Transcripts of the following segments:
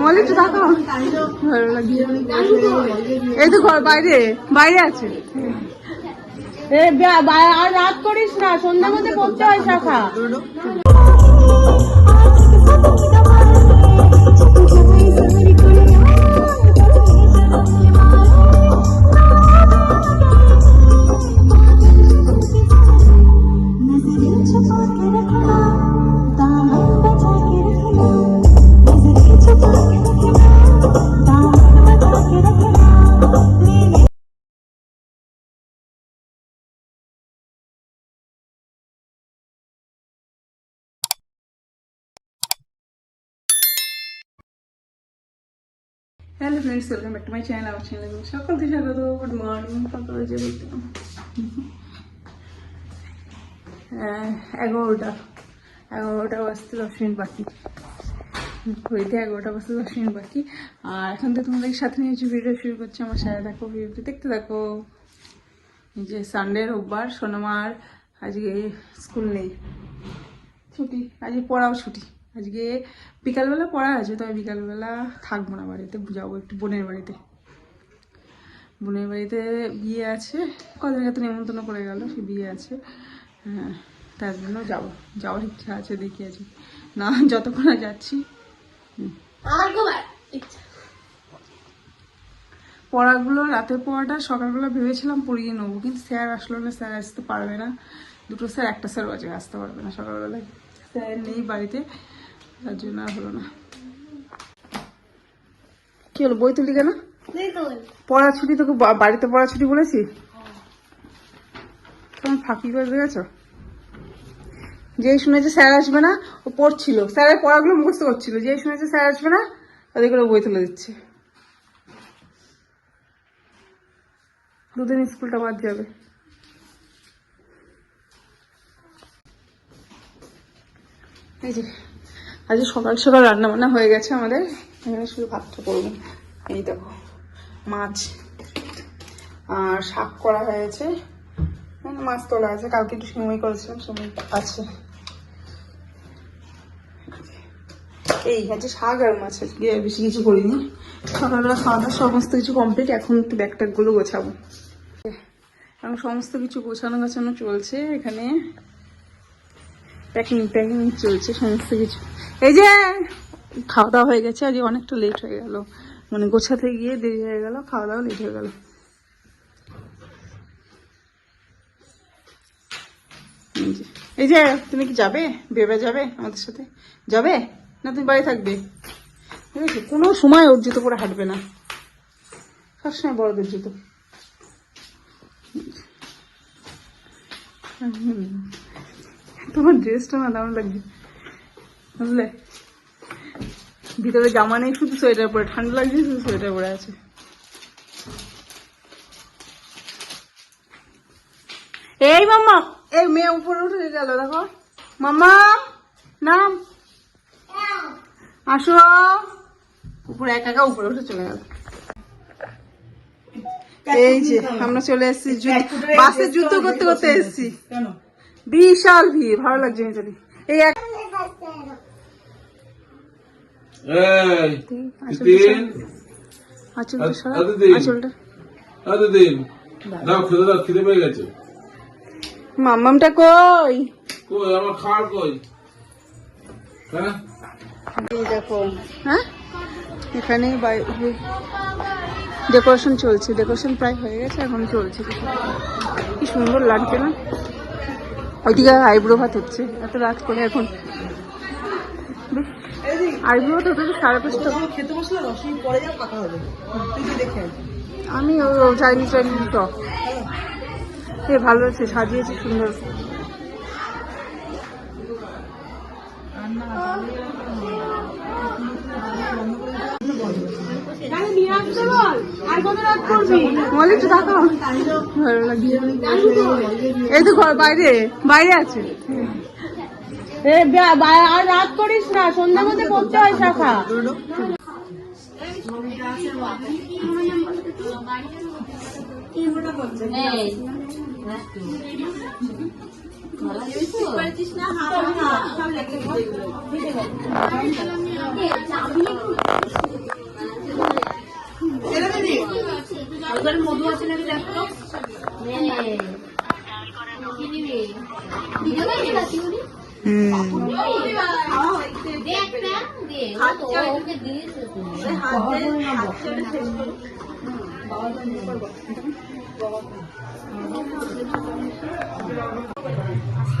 বলি একটু থাকো ভালো এই তো ঘর, বাইরে বাইরে আছে। আর রাত করিস না সন্ধ্যার মধ্যে পড়তে হয় শাখা। Hello friends welcome back to my channel আমার চ্যানেল সকলকে স্বাগত গুড মর্নিং সকালে যে দেখতাম এগারোটা এগারোটা বাজতে দশ মিনিট বাকি হইতে এগারোটা বাজতে দশ মিনিট বাকি আর এখন তো তোমাদের সাথে নিয়েছি ভিডিও শুরু করছি। আমার সাথে দেখো, ভিডিওটি দেখতে থাকো যে সানডে রোববার, সোনামার, আজকে স্কুল নেই। ছুটি। আজকে পড়াও ছুটি। আজকে বিকালবেলা পড়া আছে তবে বিকালবেলা থাকব না বাড়িতে, যাব একটু বোনের বাড়িতে। বোনের বাড়িতে বিয়ে আছে, কদিন আগে তো নেমন্তন্ন করে গেল, সে বিয়ে আছে। হ্যাঁ তার জন্য যাব, যাওয়ার ইচ্ছা আছে, দেখি আছে না, যতক্ষণ যাচ্ছি। পড়াগুলো রাতের পড়াটা, সকালবেলা ভেবেছিলাম পড়িয়ে নেব, কিন্তু স্যার আসলো না, স্যার আসতে পারবে না। দুটো স্যার, একটা স্যার বাজে, আসতে পারবে না সকালবেলায়। স্যার নেই বাড়িতে। তার জন্য আর হলো না। কি হলো বই তুলি কেন? পড়া ছুটি তোকে বাড়িতে পড়া ছুটি বলেছি? তোমার ফাঁকি করে দেখেছ যেই শুনেছে স্যার আসবে না ও পড়ছিল। স্যারের পড়াগুলো মুখস্থ করছিল। যেই শুনেছে স্যার আসবে না তাদের করে বই তুলে দিচ্ছে। দুদিন স্কুলটা বাদ যাবে। এই যে। আজ সকাল সকাল রান্না বান্না হয়ে গেছে আমাদের। এখানে শুধু ভাতটা করব। এই দেখো, মাছ আর শাক করা হয়েছে। মাছ তোলা আছে। কালকে একটু সময় করেছিলাম সময় আছে। এই আছে শাক আর মাছ, আজকে আর বেশি কিছু করিনি। সকালবেলা খাওয়া দাওয়া সমস্ত কিছু কমপ্লিট এখন একটু ব্যাগ ট্যাগগুলো গোছাবো। এখন সমস্ত কিছু গোছানো গোছানো চলছে। এখানে প্যাকিং প্যাকিং চলছে সমস্ত কিছু। এই যে, খাওয়া দাওয়া হয়ে গেছে, আজকে অনেকটা লেট হয়ে গেল। মানে গোছাতে গিয়ে দেরি হয়ে গেল, খাওয়া দাওয়া লেট হয়ে গেল। এই যে- তুমি কি যাবে? বেবে যাবে আমাদের সাথে? যাবে? না তুমি বাড়ি থাকবে? ঠিক আছে কোনো সময় ওর জুতো পরে হাঁটবে না। সবসময় বড়দের জুতো। তোমার ড্রেসটা না দারুণ লাগছে। বুঝলে? ভিতরে জামা নেই শুধু সোয়েটার পরে। ঠান্ডা লাগছে শুধু সোয়েটার পরে আছে। এই মাম্মা! এই মেয়ে উপরে উঠে গেল দেখো। মাম্মা! নাম! আসো। উপরে একা একা উপরে উঠে চলে গেল। এই যে আমরা চলে এসেছি বাসে যুদ্ধ করতে করতে এসেছি। বিশাল ভিড় ভালো লাগছে মিতালি এই দাও খেতে দাও খিদে পেয়ে গেছে। মাম্মামটা কই? কই আমার খাওয়ার কই? হ্যাঁ? দেখো। হ্যাঁ? এখানে ডেকোরেশন চলছে। ডেকোরেশন প্রায় হয়ে গেছে এখন চলছে। কি সুন্দর লাগছে না? ওইদিকে আইব্রো ভাত হচ্ছে। এত রাত করে এখন আইব্রো ভাত হতে সাড়ে পাঁচটা। খেতে বসলে রসুন পরে যা ফাঁকা হবে। তুই দেখে আমি ও চাইনিজ চাইনিজ টক এ ভালো আছে সাজিয়েছে সুন্দর। এই তো ঘর বাইরে। বাইরে আছে। আর রাত করিস না সন্ধ্যার মধ্যে পড়তে হয় শাখা।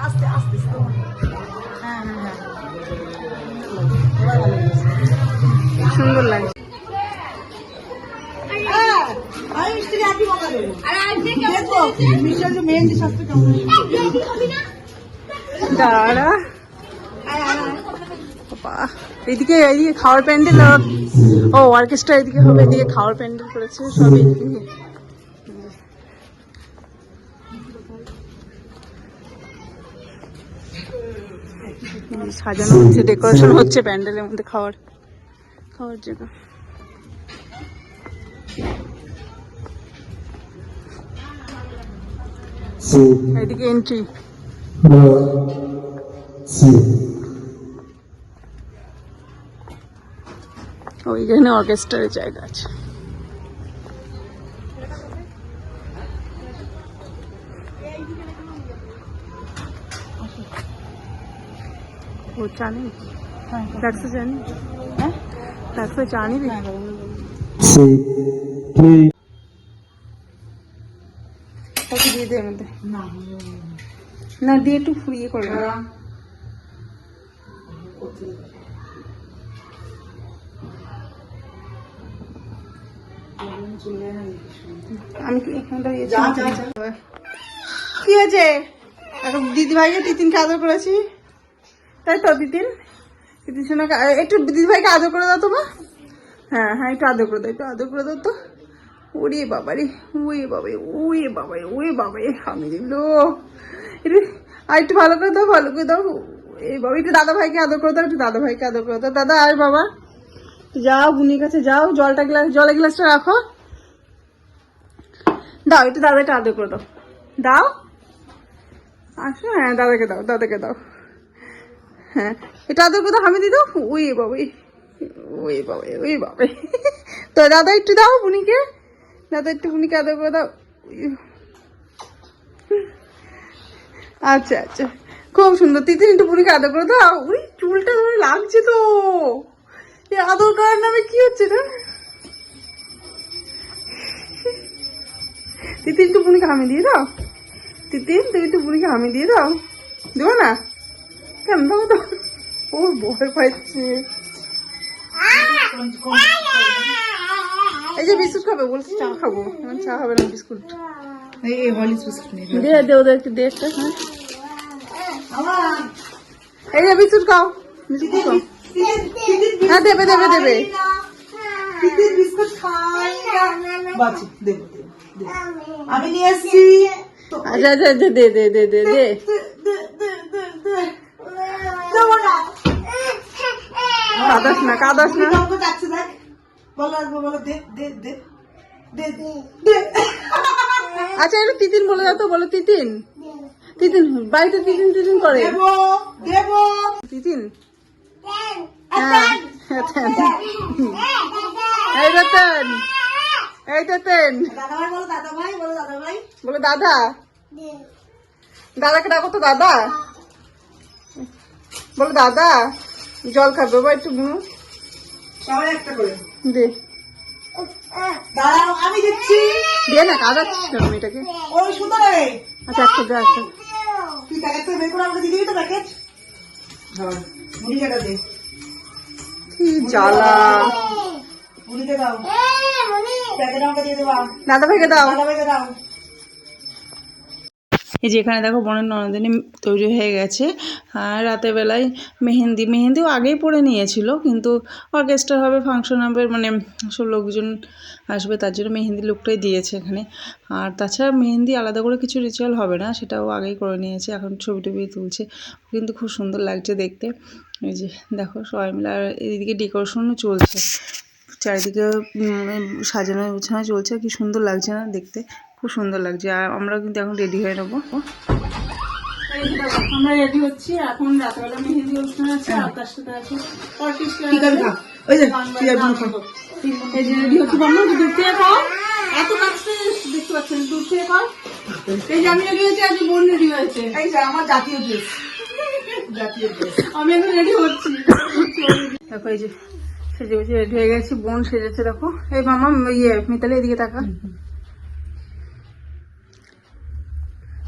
আস্তে আস্তে হ্যাঁ হ্যাঁ। সুন্দর লাগছে হ্যাঁ, আমি মিষ্টিকে happy বকা দেবো। দেখব, মিষ্টির যে মেহেন্দি শাস্তি কেমন হয়েছে। দাঁড়া আয়, আয়, আয়। বাবা, এদিকে এইদিকে খাওয়ার প্যান্ডেল ও অর্কেস্ট্রা এদিকে হবে এদিকে খাওয়ার প্যান্ডেল করেছে সব এদিকে। সাজানো হচ্ছে ডেকোরেশন হচ্ছে প্যান্ডেলের মধ্যে খাওয়ার খাওয়ার জন্য। এদিকে এন্ট্রি ওইখানে অর্কেস্ট্রার জায়গা আছে। ও জানি? দেখছ জানি? হ্যাঁ? দেখছ জানি ওকে দিয়ে দে মধ্যে না, না দিয়ে একটু ফুরিয়ে করে আমি কি এখানে দাঁড়িয়ে যা, যা, যা। কি হয়েছে? এখন দিদি ভাইকে তিতিনকে আদর করেছি। তাই তো তিতিন? তিতিন শোনাকে একটু দিদি ভাইকে আদর করে দাও তো মা। হ্যাঁ হ্যাঁ একটু আদর করে দাও একটু আদর করে দাও তো। ওরে বাবারে ওয়ে বাবারে ওয়ে বাবারে ওয়ে বাবারে আমি দিল একটু আর একটু ভালো করে দাও ভালো করে দাও। এই বাবা একটু দাদা ভাইকে আদর করে দাও একটু দাদা ভাইকে আদর করে দাও। দাদা আয় বাবা। যাও বুনির কাছে যাও জলটা গ্লাস জলের গ্লাসটা রাখো। দাও, একটু দাদাকে আদর করে দাও। দাও? আচ্ছা হ্যাঁ দাদাকে দাও দাদাকে দাও। হ্যাঁ এটা আদর করে দাও। আমি দিয়ে দাও। ওই বাবাই ওই বাবাই ওই বাবাই তো দাদা একটু দাও বুনিকে। দাদা একটু বুনিকে আদর করে দাও। আচ্ছা আচ্ছা। খুব সুন্দর। তিতিন, একটু বুনিকে আদর করে দাও। ওই চুলটা ধরে লাগছে তো। আদর করার নামে কি হচ্ছে না তিতিন একটু বুনিকে হামি দিয়ে দাও। তিতিন তুমি একটু বুনিকে হামি দিয়ে দাও। দেবো না? কেন দাও তো? ও ভয় পাচ্ছে এই যে বিস্কুট খাবে বলছি চা খাব। চা হবে না বিস্কুট। এই হলিস বিস্কুট নিয়ে দে দে ওদের একটু দে একটা হ্যাঁ। এই যে বিস্কুট খাও। বিস্কুট খাও। হ্যাঁ দেবে দেবে দেবে। তিতির বিস্কুট খাই বাচ্চা দেবো। আমি নিয়ে এসছি তো আচ্ছা আচ্ছা আচ্ছা, দে দে দে দে দে না কাদাস না কাদাস আচ্ছা একটু তিতিন বলে দাও তো বলো তিতিন তিতিন বাড়িতে তিতিন তিতিন করে তিতিন হ্যাঁ। এই রতন এই রতন। বলো দাদা বলো দাদা বলো দাদা। দাদাকে ডাকো তো দাদা। বলো দাদা জল খাবে বা একটু বুনো সবাই একটা করে। দে। দাঁড়াও আমি দিচ্ছি। দে না কাদাচ্ছিস কেন মেয়েটাকে। ওই সুন্দর রে আচ্ছা একটা দে একটা। তুই প্যাকেট বের করে আমাকে দিয়ে দিবি তো প্যাকেট হ্যাঁ মুড়ি কেটে দে। কি জ্বালা। মুড়িতে দাও। প্যাকেট আমাকে দিয়ে দেবা। দাদা ভাইকে দাও। দাদা ভাইকে দাও। এই যে এখানে দেখো বোনের ননদিনী তৈরি হয়ে গেছে। আর রাতের বেলায় মেহেন্দি মেহেন্দিও আগেই পরে নিয়েছিল কিন্তু অর্কেস্ট্রা হবে ফাংশন হবে মানে সব লোকজন আসবে তার জন্য মেহেন্দি লুকটাই দিয়েছে এখানে। আর তাছাড়া মেহেন্দি আলাদা করে কিছু রিচুয়াল হবে না সেটাও আগেই করে নিয়েছে এখন ছবি টবি তুলছে। কিন্তু খুব সুন্দর লাগছে দেখতে। এই যে দেখো সবাই মিলে আর এদিকে ডেকোরেশনও চলছে। চারিদিকে সাজানো গোছানো চলছে। কি সুন্দর লাগছে না দেখতে। খুব সুন্দর লাগছে। আর আমরা কিন্তু এখন রেডি হয়ে নেব। আমরা রেডি হচ্ছি। এখন রাতবেলা মেহেন্দি অনুষ্ঠান আছে আর আছে অর্কেস্ট্রা ঠিক আছে খা। ওই যে ঠিক আছে তুমি খাও। এই যে রেডি হচ্ছি বাবা দূর থেকে খাও এত কাছে দেখতে পাচ্ছেন দূর থেকে খাও এই যে আমি রেডি হয়েছি আজ বোন রেডি হয়েছে। এই যে আমার জাতীয় ড্রেস জাতীয় ড্রেস আমি এখন রেডি হচ্ছি। দেখো এই যে সেজে বেজে রেডি হয়ে গেছি, বোন সেজেছে দেখো। এই মামা ইয়ে মিতালি, এদিকে তাকা।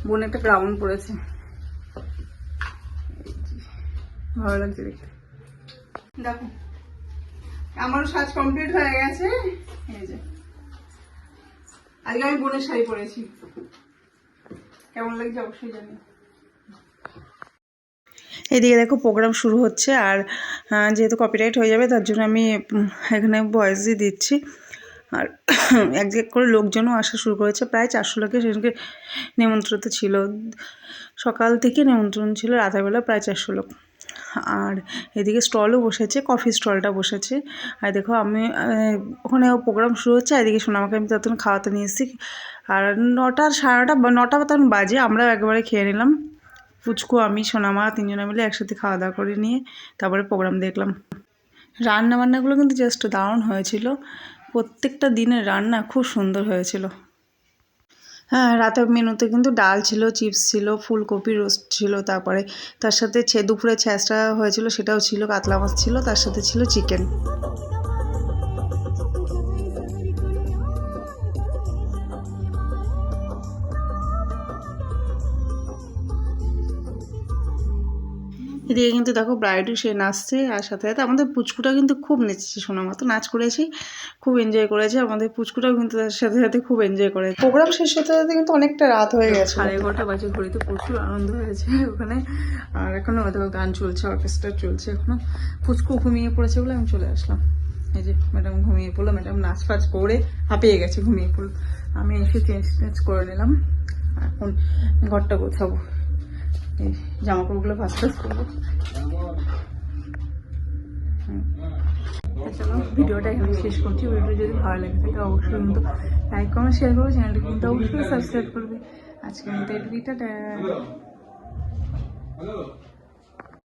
বোন একটা ব্রাউন পরেছে। ভালো লাগছে দেখতে। দেখো, আমারও সাজ কমপ্লিট হয়ে গেছে। এই যে। আজকে আমি বোনের শাড়ি পরেছি। কেমন লাগছে অবশ্যই জানি। এদিকে দেখো প্রোগ্রাম শুরু হচ্ছে আর যেহেতু কপিরাইট হয়ে যাবে, তার জন্য আমি এখানে ভয়েস দিয়ে দিচ্ছি। আর এক এক করে লোকজনও আসা শুরু করেছে, প্রায় চারশো লোকের সেদিনকে নিমন্ত্রিত ছিল। সকাল থেকে নিমন্ত্রণ ছিল, রাতেরবেলা প্রায় চারশো লোক। আর এদিকে স্টলও বসেছে কফি স্টলটা বসেছে। আর দেখো আমি ওখানে প্রোগ্রাম শুরু হচ্ছে এদিকে সোনামাকে আমি ততক্ষণ খাওয়াতে নিয়ে এসেছি। আর নটা সাড়ে নটা বা নটা তখন বাজে আমরা একবারে খেয়ে নিলাম। পুচকু আমি সোনামা তিনজনে মিলে একসাথে খাওয়া দাওয়া করে নিয়ে তারপরে প্রোগ্রাম দেখলাম। রান্না বান্নাগুলো কিন্তু জাস্ট দারুণ হয়েছিল। প্রত্যেকটা দিনের রান্না খুব সুন্দর হয়েছিল। হ্যাঁ রাতের মেনুতে কিন্তু ডাল ছিল, চিপস ছিল, ফুলকপি রোস্ট ছিল, তারপরে তার সাথে দুপুরে ছ্যাঁচড়া হয়েছিল, সেটাও ছিল, কাতলা মাছ ছিল, তার সাথে ছিল চিকেন এদিকে কিন্তু দেখো ব্রাইডও সে নাচছে আর সাথে সাথে আমাদের পুচকুটা কিন্তু খুব নেচেছে শোনা মতো নাচ করেছি খুব এনজয় করেছে আমাদের পুচকুটাও কিন্তু তার সাথে সাথে খুব এনজয় করেছে। প্রোগ্রাম শেষ হতে হতে কিন্তু অনেকটা রাত হয়ে গেছে। সাড়ে এগারোটা বাজে ঘড়িতে প্রচুর আনন্দ হয়েছে ওখানে আর এখনও দেখো গান চলছে অর্কেস্ট্রা চলছে এখনও। পুচকু ঘুমিয়ে পড়েছে বলে আমি চলে আসলাম। এই যে ম্যাডাম ঘুমিয়ে পড়ল ম্যাডাম নাচ ফাচ করে হাঁপিয়ে গেছে ঘুমিয়ে পড়ল। আমি এসে চেঞ্জ টেঞ্জ করে নিলাম এখন ঘরটা গোছাবো। জামা কাপড়গুলো ভাস ভাস করব হুম। চলো, ভিডিওটা এখানে শেষ করছি। ভিডিও যদি ভালো লাগে থাকে, অবশ্যই কিন্তু লাইক কমেন্ট শেয়ার করবে। চ্যানেলটা কিন্তু অবশ্যই সাবস্ক্রাইব করবে। আজকে মতো এটুকুই টাটা।